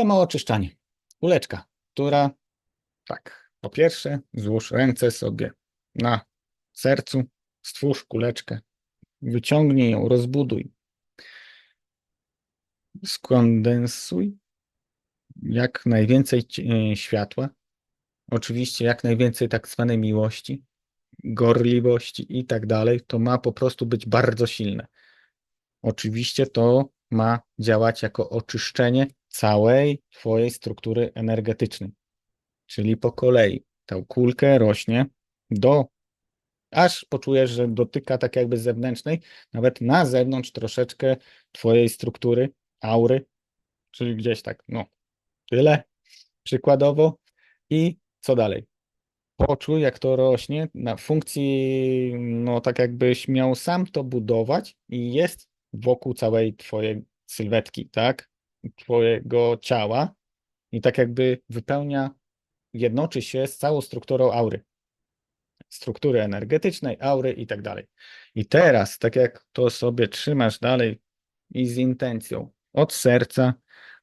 Samo oczyszczanie. Kuleczka, która tak, po pierwsze złóż ręce sobie na sercu, stwórz kuleczkę, wyciągnij ją, rozbuduj, skondensuj jak najwięcej e, światła, oczywiście jak najwięcej tak zwanej miłości, gorliwości i tak dalej, to ma po prostu być bardzo silne. Oczywiście to ma działać jako oczyszczenie całej Twojej struktury energetycznej, czyli po kolei. Tą kulkę rośnie do, aż poczujesz, że dotyka tak jakby zewnętrznej, nawet na zewnątrz troszeczkę Twojej struktury, aury, czyli gdzieś tak, no, tyle przykładowo. I co dalej? Poczuj, jak to rośnie na funkcji, no tak jakbyś miał sam to budować i jest wokół całej twojej sylwetki, tak? Twojego ciała i tak jakby wypełnia, jednoczy się z całą strukturą aury. Struktury energetycznej, aury i tak dalej. I teraz, tak jak to sobie trzymasz dalej i z intencją od serca,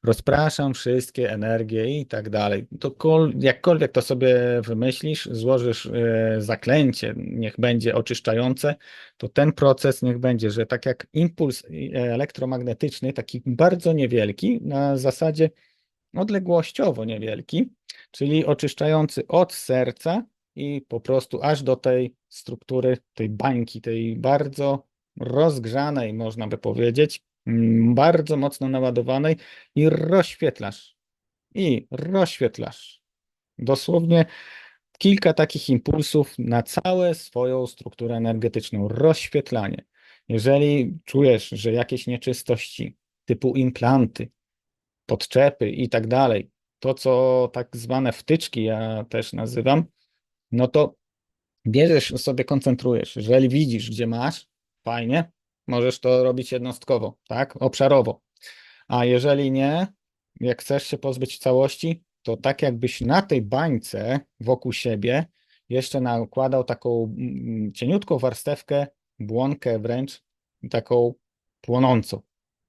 rozpraszam wszystkie energie i tak dalej. To kol, jakkolwiek to sobie wymyślisz, złożysz e, zaklęcie, niech będzie oczyszczające, to ten proces niech będzie, że tak jak impuls e, elektromagnetyczny, taki bardzo niewielki, na zasadzie odległościowo niewielki, czyli oczyszczający od serca i po prostu aż do tej struktury, tej bańki, tej bardzo rozgrzanej, można by powiedzieć, bardzo mocno naładowanej i rozświetlasz. I rozświetlasz. Dosłownie kilka takich impulsów na całą swoją strukturę energetyczną. Rozświetlanie. Jeżeli czujesz, że jakieś nieczystości typu implanty, podczepy i tak dalej, to co tak zwane wtyczki ja też nazywam, no to bierzesz sobie, koncentrujesz. Jeżeli widzisz, gdzie masz, fajnie, możesz to robić jednostkowo, tak, obszarowo. A jeżeli nie, jak chcesz się pozbyć całości, to tak jakbyś na tej bańce wokół siebie jeszcze nakładał taką mm, cieniutką warstewkę, błonkę wręcz, taką płonącą.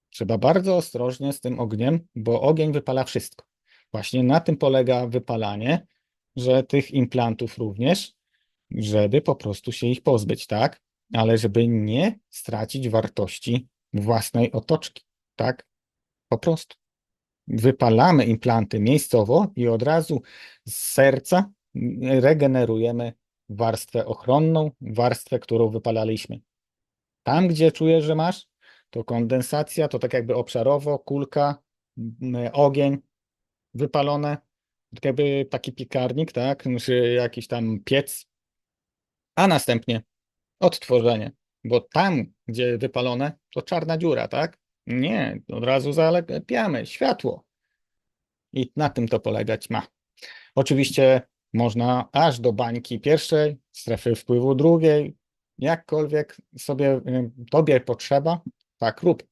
Trzeba bardzo ostrożnie z tym ogniem, bo ogień wypala wszystko. Właśnie na tym polega wypalanie, że tych implantów również, żeby po prostu się ich pozbyć, tak? Ale żeby nie stracić wartości własnej otoczki, tak? Po prostu. Wypalamy implanty miejscowo i od razu z serca regenerujemy warstwę ochronną, warstwę, którą wypalaliśmy. Tam, gdzie czujesz, że masz, to kondensacja, to tak jakby obszarowo, kulka, ogień wypalone, tak jakby taki piekarnik, tak, czy jakiś tam piec, a następnie odtworzenie, bo tam, gdzie wypalone, to czarna dziura, tak? Nie, od razu zalepiamy światło. I na tym to polegać ma. Oczywiście można aż do bańki pierwszej, strefy wpływu drugiej, jakkolwiek sobie y, tobie potrzeba, tak rób.